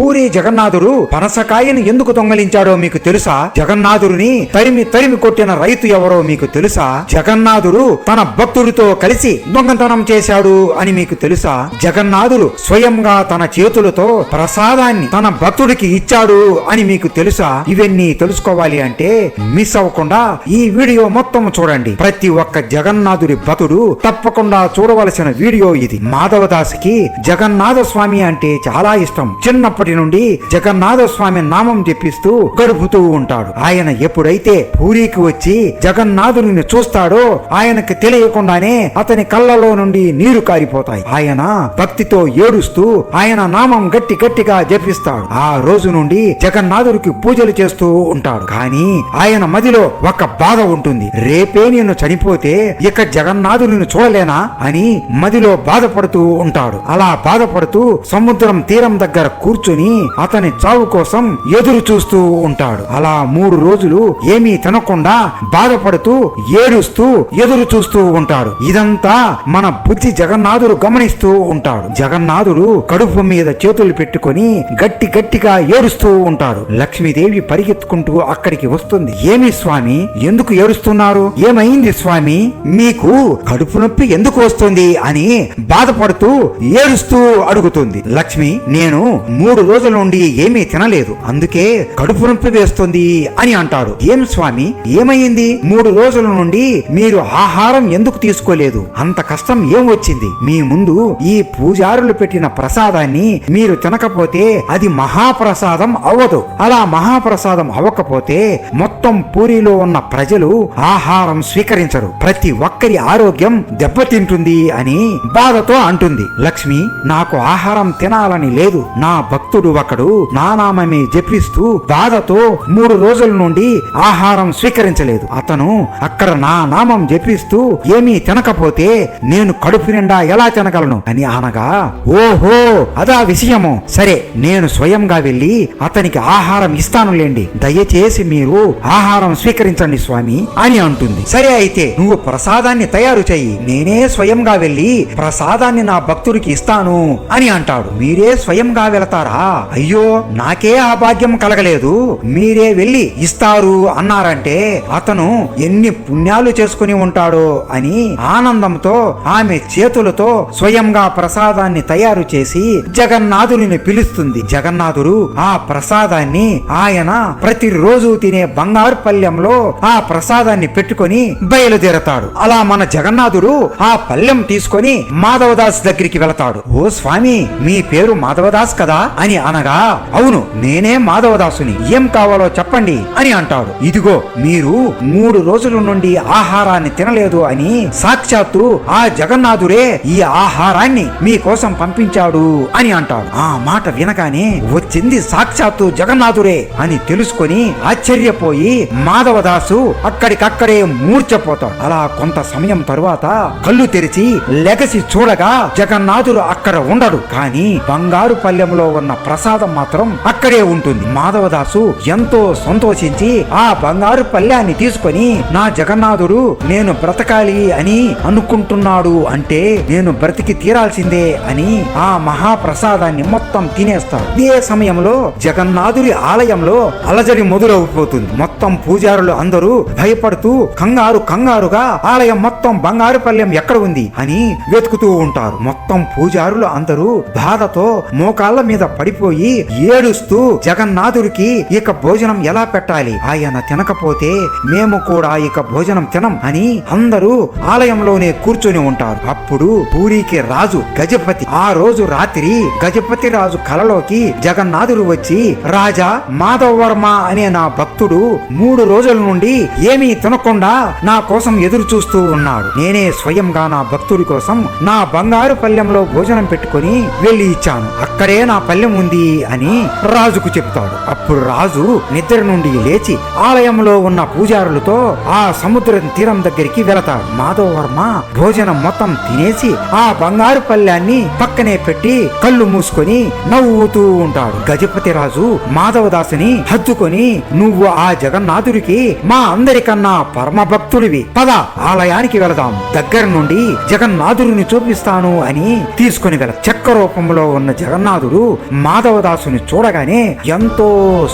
పూరి జగన్నాథుడు పనసకాయను ఎందుకు దొంగలించాడో మీకు తెలుసా? జగన్నాథుడిని తరిమి తరిమి కొట్టిన రైతు ఎవరో మీకు తెలుసా? జగన్నాథుడు తన భక్తుడితో కలిసి దొంగతనం చేశాడు అని మీకు తెలుసా? జగన్నాథుడు స్వయంగా తన చేతులతో ప్రసాదాన్ని తన భక్తుడికి ఇచ్చాడు అని మీకు తెలుసా? ఇవన్నీ తెలుసుకోవాలి అంటే మిస్ అవ్వకుండా ఈ వీడియో మొత్తం చూడండి. ప్రతి ఒక్క జగన్నాథుడి భక్తుడు తప్పకుండా చూడవలసిన వీడియో ఇది. మాధవదాసుకి జగన్నాథ స్వామి అంటే చాలా ఇష్టం. చిన్నప్పటి నుండి జగన్నాథ స్వామి నామం జపిస్తూ గడుపుతూ ఉంటాడు. ఆయన ఎప్పుడైతే పూరికి వచ్చి జగన్నాథుని చూస్తాడో ఆయనకి తెలియకుండానే అతని కళ్ళలో నుండి నీరు కారిపోతాయి. ఆయన భక్తితో ఏడుస్తూ ఆయన నామం గట్టి గట్టిగా జపిస్తాడు. ఆ రోజు నుండి జగన్నాథుడికి పూజలు చేస్తూ ఉంటాడు. కానీ ఆయన మదిలో ఒక బాధ ఉంటుంది. రేపే నేను చనిపోతే ఇక జగన్నాథుడిని చూడలేనా అని మదిలో బాధపడుతూ ఉంటాడు. అలా బాధపడుతూ సముద్రం తీరం దగ్గర కూర్చుని అతని చావు కోసం ఎదురు చూస్తూ ఉంటాడు. అలా మూడు రోజులు ఏమీ తినకుండా బాధపడుతూ ఏడుస్తూ ఎదురు చూస్తూ ఉంటాడు. ఇదంతా మన బుద్ధి జగన్నాథుడు గమనిస్తూ ఉంటాడు. జగన్నాథుడు కడుపు మీద చేతులు పెట్టుకొని గట్టి గట్టిగా ఏడుస్తూ ఉంటాడు. లక్ష్మీదేవి పరిగెత్తుకుంటూ అక్కడికి వస్తుంది. ఏమి స్వామి? ఎందుకు ఏడుస్తున్నారు? ఏమైంది స్వామి? మీకు కడుపు నొప్పి ఎందుకు వస్తుంది? అని బాధపడుతూ ఏడుస్తూ అడుగుతుంది. లక్ష్మి నేను మూడు రోజుల నుండి ఏమీ తినలేదు. అందుకే కడుపు నొప్పి వేస్తుంది అని అంటాడు. ఏం స్వామి? ఏమైంది? మూడు రోజుల నుండి మీరు ఆహారం ఎందుకు తీసుకోలేదు? అంత కష్టం ఏం వచ్చింది? మీ ముందు ఈ పూజారులు పెట్టిన ప్రసాదాన్ని మీరు తినకపోతే అది మహాప్రసాదం అవ్వదు. అలా మహాప్రసాదం అవ్వకపోతే మొత్తం పూరిలో ఉన్న ప్రజలు ఆహారం స్వీకరించరు. ప్రతి ఒక్కరి ఆరోగ్యం దెబ్బతింటుంది అని బాధతో అంటుంది. లక్ష్మి నాకు ఆహారం తినాలని లేదు. నా భక్తి భక్తుడు ఒకడు నా నామమే జపిస్తూ బాధతో మూడు రోజుల నుండి ఆహారం స్వీకరించలేదు. అతను అక్కడ నా నామం జపిస్తూ ఏమీ తినకపోతే నేను కడుపు నిండా ఎలా తినగలను? అని అనగా ఓహో అదా విషయము. సరే నేను స్వయంగా వెళ్ళి అతనికి ఆహారం ఇస్తాను లేండి. దయచేసి మీరు ఆహారం స్వీకరించండి స్వామి అని అంటుంది. సరే అయితే నువ్వు ప్రసాదాన్ని తయారు చేయి నేనే స్వయంగా వెళ్ళి ప్రసాదాన్ని నా భక్తుడికి ఇస్తాను అని అంటాడు. మీరే స్వయంగా వెళతారా? అయ్యో నాకే ఆ భాగ్యం కలగలేదు. మీరే వెళ్ళి ఇస్తారు అన్నారంటే అతను ఎన్ని పుణ్యాలు చేసుకుని ఉంటాడో అని ఆనందంతో ఆమె చేతులతో స్వయంగా ప్రసాదాన్ని తయారు చేసి జగన్నాథుడిని పిలుస్తుంది. జగన్నాథుడు ఆ ప్రసాదాన్ని ఆయన ప్రతిరోజు తినే బంగారు పల్లెంలో ఆ ప్రసాదాన్ని పెట్టుకొని బయలుదేరతాడు. అలా మన జగన్నాథుడు ఆ పల్లెం తీసుకొని మాధవదాస్ దగ్గరికి వెళతాడు. ఓ స్వామి మీ పేరు మాధవదాస్ కదా అని అనగా అవును నేనే మాధవదాసుని. ఏం కావాలో చెప్పండి అని అంటాడు. ఇదిగో మీరు మూడు రోజుల నుండి ఆహారాన్ని తినలేదు అని సాక్షాత్తు ఆ జగన్నాథుడే ఈ ఆహారాన్ని మీకోసం పంపించాడు అని అంటాడు. ఆ మాట వినగానే వచ్చింది సాక్షాత్తు జగన్నాథుడే అని తెలుసుకొని ఆశ్చర్యపోయి మాధవదాసు అక్కడికక్కడే మూర్చపోతాడు అలా కొంత సమయం తరువాత కళ్ళు తెరిచి లెగసి చూడగా జగన్నాథుడు అక్కడ ఉండడు. కానీ బంగారు పల్లెంలో ఉన్న ప్రసాదం మాత్రం అక్కడే ఉంటుంది. మాధవదాసు ఎంతో సంతోషించి ఆ బంగారు పళ్ళ్యాన్ని తీసుకొని నా జగన్నాథుడు నేను బ్రతకాలి అని అనుకుంటున్నాడు అంటే నేను బ్రతికి తీరాల్సిందే అని ఆ మహాప్రసాదాన్ని మొత్తం తినేస్తాడు ఇదే సమయంలో జగన్నాథుడి ఆలయంలో అలజడి మొదలవుపోతుంది మొత్తం పూజారులు అందరూ భయపడుతూ కంగారు కంగారుగా ఆలయం మొత్తం బంగారు పల్లెం ఎక్కడ ఉంది? అని వెతుకుతూ ఉంటారు. మొత్తం పూజారులు అందరూ బాధతో మోకాళ్ళ మీద పడి పడిపోయి ఏడుస్తూ జగన్నాథుడికి ఇక భోజనం ఎలా పెట్టాలి? ఆయన తినకపోతే మేము కూడా ఇక భోజనం తినం అని అందరూ ఆలయంలోనే కూర్చొని ఉంటారు. అప్పుడు పూరికి రాజు గజపతి. ఆ రోజు రాత్రి గజపతి రాజు కలలోకి జగన్నాథుడు వచ్చి రాజా మాధవ వర్మ అనే నా భక్తుడు మూడు రోజుల నుండి ఏమీ తినకుండా నా కోసం ఎదురు చూస్తూ ఉన్నాడు. నేనే స్వయంగా నా భక్తుడి కోసం నా బంగారు పల్లెంలో భోజనం పెట్టుకొని వెళ్ళి ఇచ్చాను. అక్కడే నా పల్లెం ఉంది అని రాజుకు చెప్తాడు. అప్పుడు రాజు నిద్ర నుండి లేచి ఆలయంలో ఉన్న పూజారులతో ఆ సముద్రం తీరం దగ్గరికి వెళతాడు. మాధవ వర్మ భోజనం మొత్తం తినేసి ఆ బంగారు పల్లెన్ని పక్కనే పెట్టి కళ్ళు మూసుకొని నవ్వుతూ ఉంటాడు. గజపతి రాజు మాధవదాసుని హత్తుకొని నువ్వు ఆ జగన్నాథుడికి మా అందరికన్నా పరమ భక్తుడివి పద ఆలయానికి వెళదాం. దగ్గర నుండి జగన్నాథుడిని చూపిస్తాను అని తీసుకుని వెళ చెక్క రూపంలో ఉన్న జగన్నాథుడు మాధవదాసుని చూడగానే ఎంతో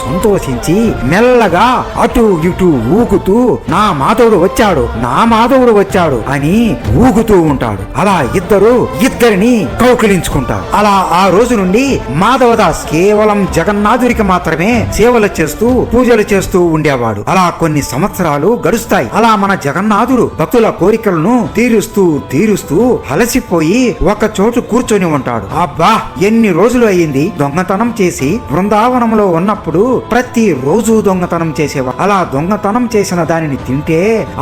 సంతోషించి మెల్లగా అటు ఇటు ఊగుతూ నా మాధవుడు వచ్చాడు నా మాధవుడు వచ్చాడు అని ఊగుతూ ఉంటాడు. అలా ఇద్దరు ఇద్దరిని కౌకిలించుకుంటారు. అలా ఆ రోజు నుండి మాధవదాస్ కేవలం జగన్నాథుడికి మాత్రమే సేవలు చేస్తూ పూజలు చేస్తూ ఉండేవాడు. అలా కొన్ని సంవత్సరాలు గడుస్తాయి. అలా మన జగన్నాథుడు భక్తుల కోరికలను తీరుస్తూ తీరుస్తూ అలసిపోయి ఒక చోటు కూర్చొని ఉంటాడు. అబ్బా ఎన్ని రోజులు అయ్యింది? దొంగతనం చేసి బృందావనంలో ఉన్నప్పుడు ప్రతి రోజు దొంగతనం చేసేవారు అలా దొంగతనం చేసిన దానిని తింటే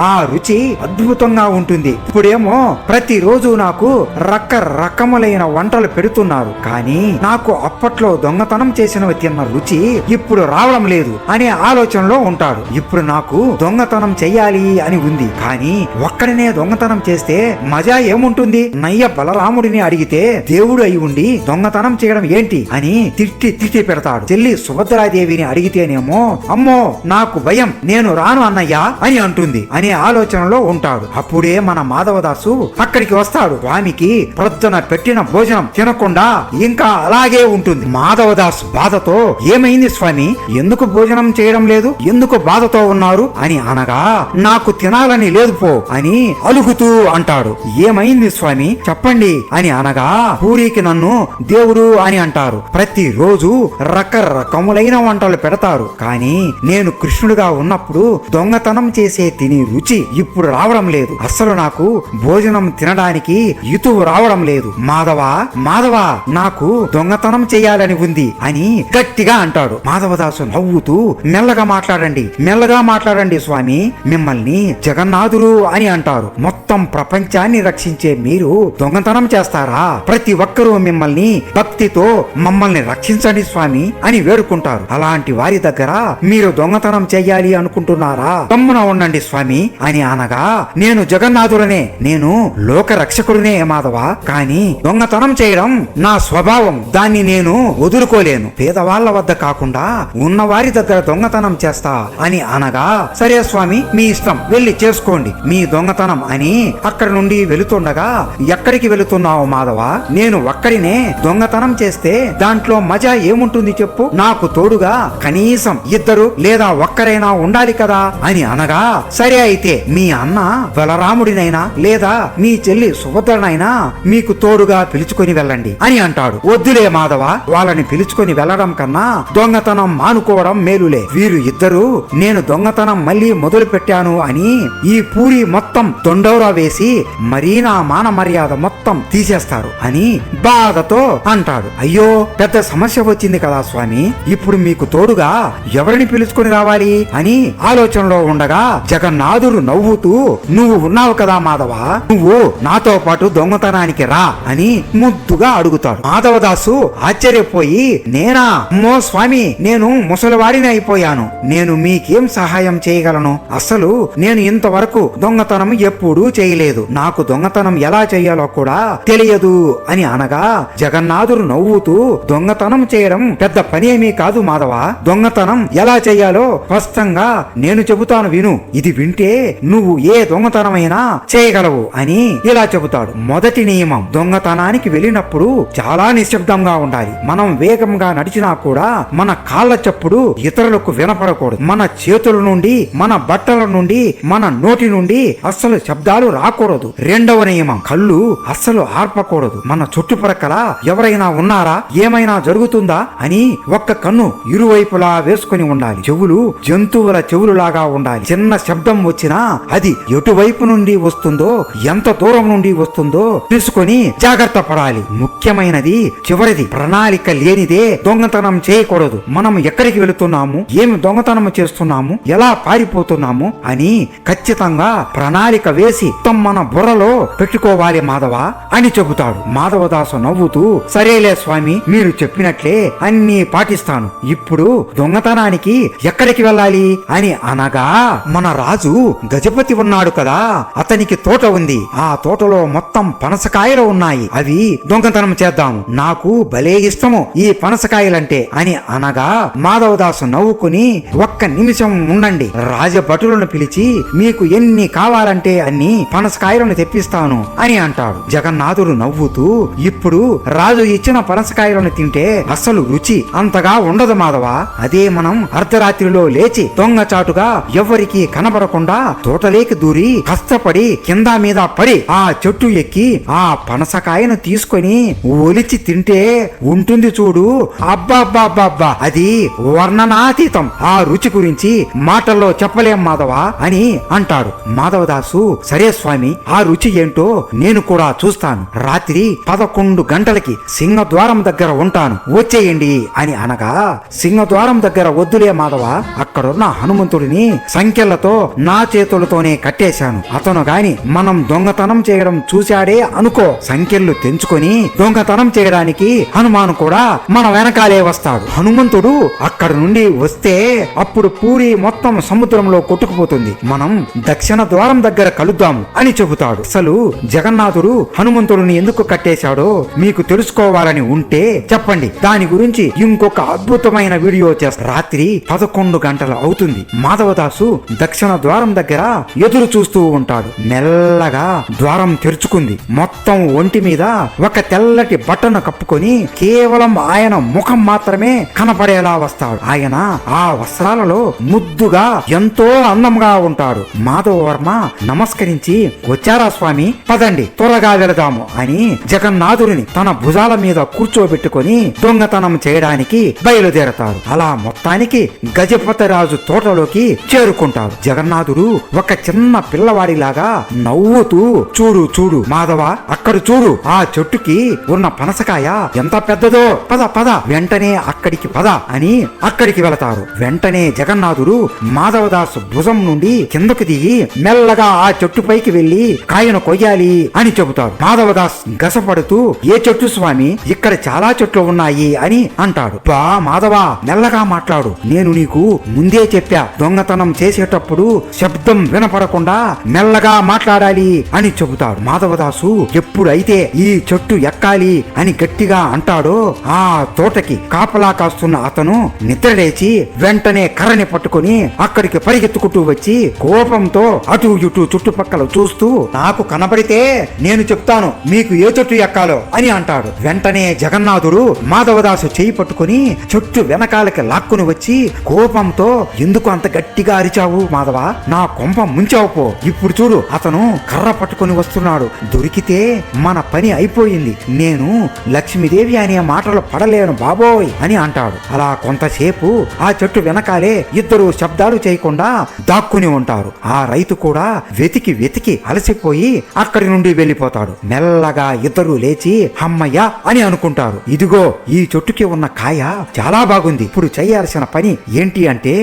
ఆ రుచి అద్భుతంగా ఉంటుంది. ఇప్పుడేమో ప్రతిరోజు నాకు రకరకములైన వంటలు పెడుతున్నారు. కానీ నాకు అప్పట్లో దొంగతనం చేసినవి తిన్న రుచి ఇప్పుడు రావడం లేదు అనే ఆలోచనలో ఉంటాడు. ఇప్పుడు నాకు దొంగతనం చెయ్యాలి అని ఉంది. కానీ ఒక్కడనే దొంగతనం చేస్తే మజా ఏముంటుంది? నయ్య బలరాముడిని అడిగితే దేవుడు అయి ఉండి దొంగతనం చేయడం ఏంటి అని తిట్టి తిట్టి పెడతాడు. చెల్లి సుభద్రాదేవిని అడిగితేనేమో అమ్మో నాకు భయం నేను రాను అన్నయ్య అని అంటుంది. అనే ఆలోచనలో ఉంటాడు. అప్పుడే మన మాధవదాసు అక్కడికి వస్తాడు. స్వామికి ప్రొద్దున పెట్టిన భోజనం తినకుండా ఇంకా అలాగే ఉంటుంది. మాధవదాసు బాధతో ఏమైంది స్వామి? ఎందుకు భోజనం చేయడం లేదు? ఎందుకు బాధతో ఉన్నారు? అని అనగా నాకు తినాలని లేదు పో అని అలుగుతూ అంటాడు. ఏమైంది స్వామి? చెప్పండి అని అనగా పూరికి నన్ను దేవుడు అని అంటారు. ప్రతిరోజు రకరకములైన వంటలు పెడతారు. కానీ నేను కృష్ణుడిగా ఉన్నప్పుడు దొంగతనం చేసే తిని రుచి ఇప్పుడు రావడం లేదు. అస్సలు నాకు భోజనం తినడానికి ఇతువు రావడం లేదు. మాధవ మాధవ నాకు దొంగతనం చేయాలని ఉంది అని గట్టిగా అంటాడు. మాధవదాసు నవ్వుతూ మెల్లగా మాట్లాడండి మెల్లగా మాట్లాడండి స్వామి మిమ్మల్ని జగన్నాథుడు అని అంటారు. మొత్తం ప్రపంచాన్ని రక్షించే మీరు దొంగతనం చేస్తారా? ప్రతి ఒక్కరూ మిమ్మల్ని భక్తితో మమ్మల్ని రక్షించండి స్వామి అని వేడుకుంటారు. అలాంటి వారి దగ్గర మీరు దొంగతనం చెయ్యాలి అనుకుంటున్నారా? తమ్మున ఉండండి స్వామి అని అనగా నేను జగన్నాథుడనే నేను లోక రక్షకుడినే మాధవ కానీ దొంగతనం చేయడం నా స్వభావం. దాన్ని నేను వదులుకోలేను. పేదవాళ్ళ వద్ద కాకుండా ఉన్న వారి దగ్గర దొంగతనం చేస్తా అని అనగా సరే స్వామి మీ ఇష్టం. వెళ్ళి చేసుకోండి. మీ దొంగతనం అని అక్కడి నుండి వెళుతుండగా ఎక్కడికి వెళుతున్నావు మాధవ? నేను ఒక్కడినే దొంగతనం చేస్తే దాని దాంట్లో మజా ఏముంటుంది చెప్పు? నాకు తోడుగా కనీసం ఇద్దరు లేదా ఒక్కరైనా ఉండాలి కదా అని అనగా సరే అయితే మీ అన్న బలరాముడినైనా లేదా మీ చెల్లి సుభద్రనైనా మీకు తోడుగా పిలుచుకొని వెళ్ళండి అని అంటాడు. వద్దులే మాధవ వాళ్ళని పిలుచుకొని వెళ్ళడం కన్నా దొంగతనం మానుకోవడం మేలులే. వీరు ఇద్దరు నేను దొంగతనం మళ్ళీ మొదలు పెట్టాను అని ఈ పూరి మొత్తం దొండౌరా వేసి మరీ నా మాన మర్యాద మొత్తం తీసేస్తారు అని బాధతో అంటాడు. అయ్యో పెద్ద సమస్య వచ్చింది కదా స్వామి. ఇప్పుడు మీకు తోడుగా ఎవరిని పిలుచుకొని రావాలి అని ఆలోచనలో ఉండగా జగన్నాథుడు నవ్వుతూ నువ్వు ఉన్నావు కదా మాధవ. నువ్వు నాతో పాటు దొంగతనానికి రా అని ముద్దుగా అడుగుతాడు. మాధవదాసు ఆశ్చర్యపోయి నేనా? అమ్మో స్వామి నేను ముసలివాడిని అయిపోయాను. నేను మీకేం సహాయం చేయగలను? అసలు నేను ఇంతవరకు దొంగతనం ఎప్పుడూ చేయలేదు. నాకు దొంగతనం ఎలా చేయాలో కూడా తెలియదు అని అనగా జగన్నాథుడు నవ్వుతూ దొంగతనం చేయడం పెద్ద పని ఏమీ కాదు మాధవ. దొంగతనం ఎలా చేయాలో స్పష్టంగా నేను చెబుతాను విను. ఇది వింటే నువ్వు ఏ దొంగతనమైనా చేయగలవు అని ఇలా చెబుతాడు. మొదటి నియమం దొంగతనానికి వెళ్ళినప్పుడు చాలా నిశ్శబ్దంగా ఉండాలి. మనం వేగంగా నడిచినా కూడా మన కాళ్ళ చప్పుడు ఇతరులకు వినపడకూడదు. మన చేతుల నుండి మన బట్టల నుండి మన నోటి నుండి అస్సలు శబ్దాలు రాకూడదు. రెండవ నియమం కళ్ళు అస్సలు ఆర్పకూడదు. మన చుట్టుప్రక్కల ఎవరైనా ఉన్నారా? ఏమైనా జరుగుతుందా అని ఒక్క కన్ను ఇరువైపులా వేసుకొని ఉండాలి. చెవులు జంతువుల చెవులులాగా ఉండాలి. చిన్న శబ్దం వచ్చినా అది ఎటువైపు నుండి వస్తుందో ఎంత దూరం నుండి వస్తుందో తెలుసుకొని జాగ్రత్త పడాలి. ముఖ్యమైనది చివరిది ప్రణాళిక లేనిదే దొంగతనం చేయకూడదు. మనం ఎక్కడికి వెళుతున్నాము? ఏమి దొంగతనం చేస్తున్నాము? ఎలా పారిపోతున్నాము? అని ఖచ్చితంగా ప్రణాళిక వేసి తమ మన బుర్రలో పెట్టుకోవాలి మాధవ అని చెబుతాడు. మాధవదాసు నవ్వుతూ సరేలే స్వామి మీరు చెప్పినట్లే అన్ని పాటిస్తాను. ఇప్పుడు దొంగతనానికి ఎక్కడికి వెళ్ళాలి అని అనగా మన రాజు గజపతి ఉన్నాడు కదా అతనికి తోట ఉంది. ఆ తోటలో మొత్తం పనసకాయలు ఉన్నాయి. అవి దొంగతనం చేద్దాము. నాకు భలే ఇష్టము ఈ పనసకాయలంటే అని అనగా మాధవదాసు నవ్వుకుని ఒక్క నిమిషం ఉండండి. రాజభటులను పిలిచి మీకు ఎన్ని కావాలంటే అన్ని పనసకాయలను తెప్పిస్తాను అని అంటాడు. జగన్నాథుడు నవ్వుతూ ఇప్పుడు రాజు ఇచ్చిన పనసకాయలను తింటే అస్సలు రుచి అంతగా ఉండదు మాధవ. అదే మనం అర్ధరాత్రిలో లేచి దొంగచాటుగా ఎవరికి కనబడకుండా తోటలేకి దూరి కష్టపడి కింద మీద పడి ఆ చెట్టు ఎక్కి ఆ పనసకాయను తీసుకొని ఒలిచి తింటే ఉంటుంది చూడు. అబ్బా అది వర్ణనాతీతం. ఆ రుచి గురించి మాటల్లో చెప్పలేం మాధవ అని అంటాడు. మాధవదాసు సరే స్వామి ఆ రుచి ఏంటో నేను కూడా చూస్తాను. రాత్రి పదకొండు గంటలకి సింహద్వారం దగ్గర ఉంటాను. వచ్చేయండి అని అనగా సింహద్వారం దగ్గర వద్దులే మాధవ అక్కడున్న హనుమంతుడిని సంఖ్యలతో నా చేతులతోనే కట్టేశాను. అతను గాని మనం దొంగతనం చేయడం చూశాడే అనుకో. సంఖ్యలు తెంచుకొని దొంగతనం చేయడానికి హనుమాన్ కూడా మన వెనకాలే వస్తాడు. హనుమంతుడు అక్కడ నుండి వస్తే అప్పుడు పూరి మొత్తం సముద్రంలో కొట్టుకుపోతుంది. మనం దక్షిణ ద్వారం దగ్గర కలుద్దాం అని చెబుతాడు. అసలు జగన్నాథుడు హనుమంతుడిని ఎందుకు కట్టేశాడో మీకు తెలుసుకోవాలని ఉంటే చెప్పండి. దాని గురించి ఇంకొక అద్భుతమైన వీడియో చేస్తా. రాత్రి పదకొండు గంటలు అవుతుంది. మాధవదాసు దక్షిణ ద్వారం దగ్గర ఎదురు చూస్తూ ఉంటాడు. మెల్లగా ద్వారం తెరుచుకుంది. మొత్తం ఒంటి మీద ఒక తెల్లటి బట్టను కప్పుకొని కేవలం ఆయన ముఖం మాత్రమే కనపడేలా వస్తాడు. ఆయన ఆ వస్త్రాలలో ముద్దుగా ఎంతో అందంగా ఉంటాడు. మాధవ వర్మ నమస్కరించి వచ్చారా స్వామి? పదండి. త్వరగా వెళదాము అని జగన్నాథుడిని తన భుజాల మీద కూర్చోబెట్టుకొని దొంగతనం చేయడానికి బయలుదేరతారు. అలా మొత్తానికి గజపతి రాజు తోటలోకి చేరుకుంటారు జగన్నాథుడు ఒక చిన్న పిల్లవాడిలాగా నవ్వుతూ చూడు చూడు మాధవ అక్కడ చూడు ఆ చెట్టుకి ఉన్న పనసకాయ ఎంత పెద్దదో పద పద వెంటనే అక్కడికి పద అని అక్కడికి వెళతారు. వెంటనే జగన్నాథుడు మాధవదాసు భుజం నుండి కిందకు దిగి మెల్లగా ఆ చెట్టుపైకి వెళ్ళి కాయను కొయ్యాలి అని చెబుతారు మాధవదాస్ గసపడుతూ ఏ చెట్టు స్వామి ఇక్కడ చాలా చెట్టు చెట్లు ఉన్నాయి అని అంటాడు. బా మాధవ మెల్లగా మాట్లాడు. నేను నీకు ముందే చెప్పా. దొంగతనం చేసేటప్పుడు శబ్దం వినపడకుండా మెల్లగా మాట్లాడాలి అని చెబుతాడు. మాధవదాసు ఎప్పుడైతే ఈ చెట్టు ఎక్కాలి అని గట్టిగా అంటాడో ఆ తోటకి కాపలా కాస్తున్న అతను నిద్రలేచి వెంటనే కర్రని పట్టుకొని అక్కడికి పరిగెత్తుకుంటూ వచ్చి కోపంతో అటు ఇటు చుట్టుపక్కల చూస్తూ నాకు కనబడితే నేను చెప్తాను మీకు ఏ చెట్టు ఎక్కాలో అని అంటాడు. వెంటనే జగన్నాథుడు మాధవదాసు చేయి పట్టుకొని చెట్టు వెనకాలకి లాక్కుని వచ్చి కోపంతో ఎందుకు అంత గట్టిగా అరిచావు మాధవ? నా కొంప ముంచావు పో. ఇప్పుడు చూడు అతను కర్ర పట్టుకొని వస్తున్నాడు. దొరికితే మన పని అయిపోయింది. నేను లక్ష్మీదేవి అనే మాటలు పడలేను బాబోయ్ అని అంటాడు. అలా కొంతసేపు ఆ చెట్టు వెనకాలే ఇద్దరు శబ్దాలు చేయకుండా దాక్కుని ఉంటారు. ఆ రైతు కూడా వెతికి వెతికి అలసిపోయి అక్కడి నుండి వెళ్ళిపోతాడు. మెల్లగా ఇద్దరు లేచి అమ్మయ్య అని అనుకుంటారు. ఇదిగో ఈ చెట్టుకి ఉన్న కాయ చాలా బాగుంది. ఇప్పుడు చేయాల్సిన పని ఏంటి అంటే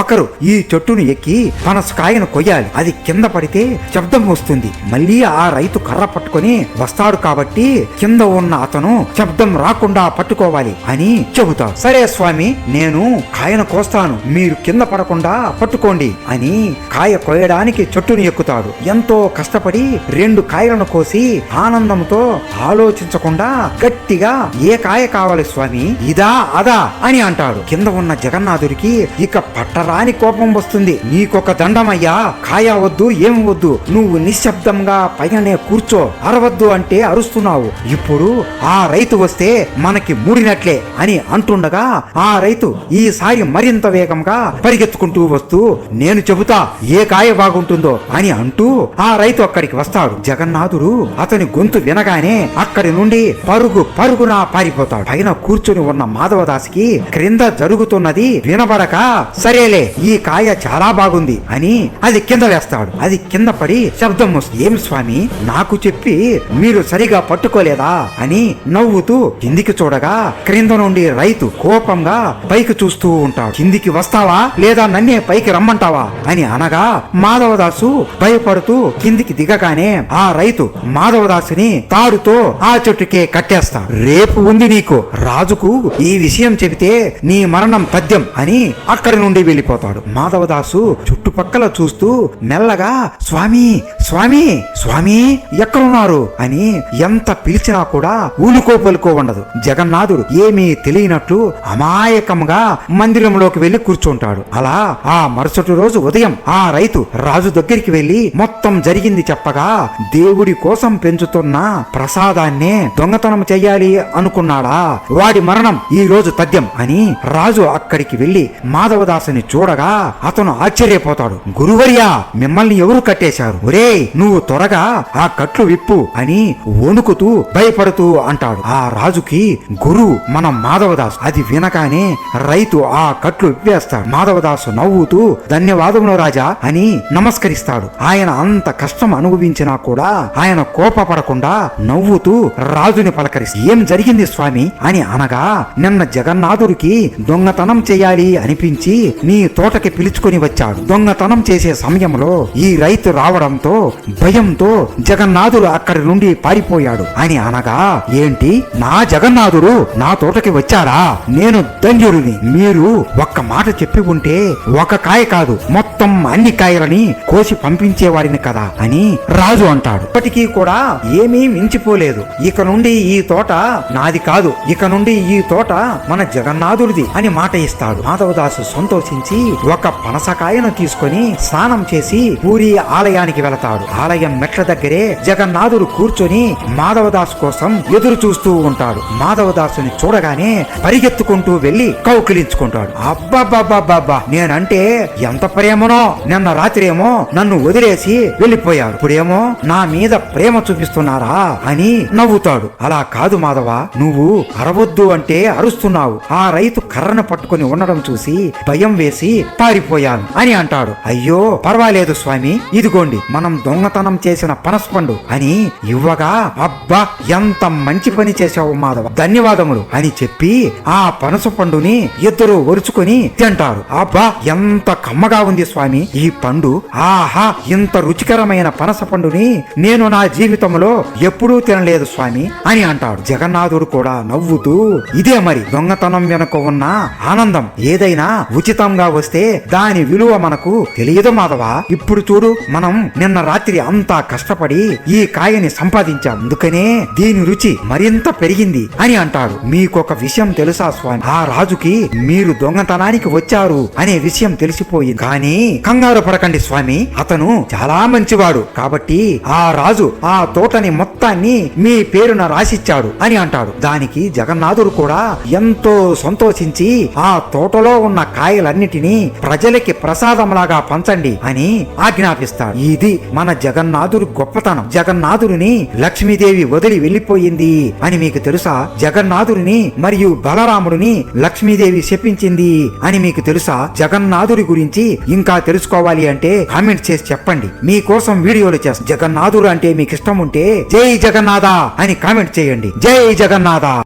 ఒకరు ఈ చెట్టును ఎక్కి పనస కాయను కొయ్యాలి. అది కింద పడితే శబ్దం వస్తుంది. మళ్ళీ ఆ రైతు కర్ర పట్టుకొని వస్తాడు కాబట్టి కింద ఉన్న అతను శబ్దం రాకుండా పట్టుకోవాలి అని చెబుతాడు. సరే స్వామి నేను కాయను కోస్తాను. మీరు కింద పడకుండా పట్టుకోండి అని కాయ కొయ్యడానికి చెట్టును ఎక్కుతాడు. ఎంతో కష్టపడి రెండు కాయలను కోసి ఆనందంతో ఆలోచించకుండా గట్టిగా ఏ కాయ కావాలి స్వామి. ఇదా అదా అని అంటాడు. కింద ఉన్న జగన్నాథుడికి ఇక పట్టరాని కోపం వస్తుంది. నీకొక దండమయ్యా. కాయా వద్దు ఏం వద్దు. నువ్వు నిశ్శబ్దంగా పైననే కూర్చో. అరవద్దు అంటే అరుస్తున్నావు. ఇప్పుడు ఆ రైతు వస్తే మనకి మూడినట్లే అని అంటుండగా ఆ రైతు ఈసారి మరింత వేగంగా పరిగెత్తుకుంటూ వస్తూ నేను చెబుతా ఏ కాయ బాగుంటుందో అని అంటూ ఆ రైతు అక్కడికి వస్తాడు. జగన్నాథుడు అతని గొంతు వినగానే అక్కడి నుండి పరుగు పరుగున పారిపోతాడు పైన కూర్చుని ఉన్న మాధవదాస్కి క్రింద జరుగుతున్నది వినబడక సరేలే ఈ కాయ చాలా బాగుంది అని అది కింద వేస్తాడు. అది కింద పడి శబ్దం వస్తుంది. ఏం స్వామి నాకు చెప్పి మీరు సరిగా పట్టుకోలేదా? అని నవ్వుతూ కిందికి చూడగా క్రింద నుండి రైతు కోపంగా పైకి చూస్తూ ఉంటాడు. కిందికి వస్తావా లేదా నన్నే పైకి రమ్మంటావా? అని అనగా మాధవదాసు భయపడుతూ కిందికి దిగగానే ఆ రైతు మాధవదాసుని తాడుతో ఆ చెట్టుకే కట్టేస్తాడు. రేపు ఉంది నీకు రాజుకు ఈ విషయం చెబితే నీ మరణం పద్యం అని అక్కడి నుండి వెళ్ళిపోతాడు. మాధవదాసు చుట్టుపక్కల చూస్తూ మెల్లగా స్వామి స్వామి స్వామి ఎక్కడున్నారు? అని ఎంత పిలిచినా కూడా ఊలుకో పలుకో ఉండదు. జగన్నాథుడు ఏమీ తెలియనట్లు అమాయకంగా మందిరంలోకి వెళ్ళి కూర్చుంటాడు. అలా ఆ మరుసటి రోజు ఉదయం ఆ రైతు రాజు దగ్గరికి వెళ్ళి మొత్తం జరిగింది చెప్పగా దేవుడి కోసం పెంచుతున్న ప్రసాదాన్నే దొంగతనం చెయ్యాలి అనుకున్నాడు. వాడి మరణం ఈ రోజు తథ్యం అని రాజు అక్కడికి వెళ్ళి మాధవదాసుని చూడగా అతను ఆశ్చర్యపోతాడు. గురువర్యా మిమ్మల్ని ఎవరు కట్టేశారు? ఒరే నువ్వు త్వరగా ఆ కట్లు విప్పు అని వణుకుతూ భయపడుతూ అంటాడు. ఆ రాజుకి గురు మన మాధవదాస్. అది వినగానే రైతు ఆ కట్లు విప్పేస్తాడు. మాధవదాసు నవ్వుతూ ధన్యవాదములు రాజా అని నమస్కరిస్తాడు. ఆయన అంత కష్టం అనుభవించినా కూడా ఆయన కోపపడకుండా నవ్వుతూ రాజుని పలకరిస్తాడు. ఏం జరిగింది స్వామి? అని అనగా నిన్న జగన్నాథుడికి దొంగతనం చేయాలి అనిపించి నీ తోటకి పిలుచుకొని వచ్చాడు. దొంగతనం చేసే సమయంలో ఈ రైతు రావడంతో భయంతో జగన్నాథుడు అక్కడి నుండి పారిపోయాడు. అని అనగా ఏంటి? నా జగన్నాథుడు నా తోటకి వచ్చారా? నేను ధన్యుడిని. మీరు ఒక్క మాట చెప్పి ఉంటే ఒక కాయ కాదు మొత్తం అన్ని కాయలని కోసి పంపించేవాడిని కదా అని రాజు అంటాడు. ఇప్పటికీ కూడా ఏమీ మించిపోలేదు. ఇక నుండి ఈ తోట నాది కాదు. ఇక నుండి ఈ తోట మన జగన్నాథుడిది అని మాట ఇస్తాడు. మాధవదాసు సంతోషించి ఒక పనసకాయను తీసుకొని స్నానం చేసి పూరి ఆలయానికి వెళతాడు. ఆలయం మెట్ల దగ్గరే జగన్నాథుడు కూర్చొని మాధవదాసు కోసం ఎదురు చూస్తూ ఉంటాడు. మాధవదాసుని చూడగానే పరిగెత్తుకుంటూ వెళ్ళి కౌకిలించుకుంటాడు అబ్బబ్బబ్బబ్బబ్బా నేనంటే ఎంత ప్రేమనో నిన్న రాత్రి ఏమో నన్ను వదిలేసి వెళ్ళిపోయారు ఇప్పుడేమో నా మీద ప్రేమ చూపిస్తున్నారా అని నవ్వుతాడు. అలా కాదు మాధవ నువ్వు అరవద్దు అంటే అరుస్తున్నావు. ఆ రైతు కర్రను పట్టుకొని ఉండడం చూసి భయం వేసి పారిపోయాను అని అంటాడు. అయ్యో పర్వాలేదు స్వామి ఇదిగోండి మనం దొంగతనం చేసిన పనసపండు అని ఇవ్వగా అబ్బా ఎంత మంచి పని చేశావు మాధవ ధన్యవాదములు అని చెప్పి ఆ పనస పండుని ఇద్దరు ఒరుచుకొని తింటారు. అబ్బా ఎంత కమ్మగా ఉంది స్వామి ఈ పండు. ఆహా ఇంత రుచికరమైన పనస పండుని నేను నా జీవితంలో ఎప్పుడూ తినలేదు స్వామి అని అంటాడు. జగన్నాథుడు కూడా నవ్వుతూ ఇదే మరి దొంగతనం వెనుక ఉన్న ఆనందం. ఏదైనా ఉచితంగా వస్తే దాని విలువ మనకు తెలియదు మాధవ. ఇప్పుడు చూడు మనం నిన్న రాత్రి అంతా కష్టపడి ఈ కాయని సంపాదించాం. అందుకనే దీని రుచి మరింత పెరిగింది అని అంటాడు మీకొక విషయం తెలుసా స్వామి? ఆ రాజుకి మీరు దొంగతనానికి వచ్చారు అనే విషయం తెలిసిపోయింది. కానీ కంగారు పడకండి స్వామి. అతను చాలా మంచివాడు. కాబట్టి ఆ రాజు ఆ తోటని మొత్తాన్ని మీ పేరున రాసిచ్చాడు అని అంటాడు దాని దానికి జగన్నాథుడు కూడా ఎంతో సంతోషించి ఆ తోటలో ఉన్న కాయలన్నిటినీ ప్రజలకి ప్రసాదంలాగా పంచండి అని ఆజ్ఞాపిస్తాడు. ఇది మన జగన్నాథుడు గొప్పతనం. జగన్నాథుడిని లక్ష్మీదేవి వదిలి వెళ్ళిపోయింది అని మీకు తెలుసా? జగన్నాథుడిని మరియు బలరాముడిని లక్ష్మీదేవి శపించింది అని మీకు తెలుసా? జగన్నాథుడి గురించి ఇంకా తెలుసుకోవాలి అంటే కామెంట్ చేసి చెప్పండి. మీకోసం వీడియోలు చేస్తాం. జగన్నాథుడు అంటే మీకు ఇష్టం ఉంటే జై జగన్నాథ అని కామెంట్ చేయండి. జై జగన్నాథ!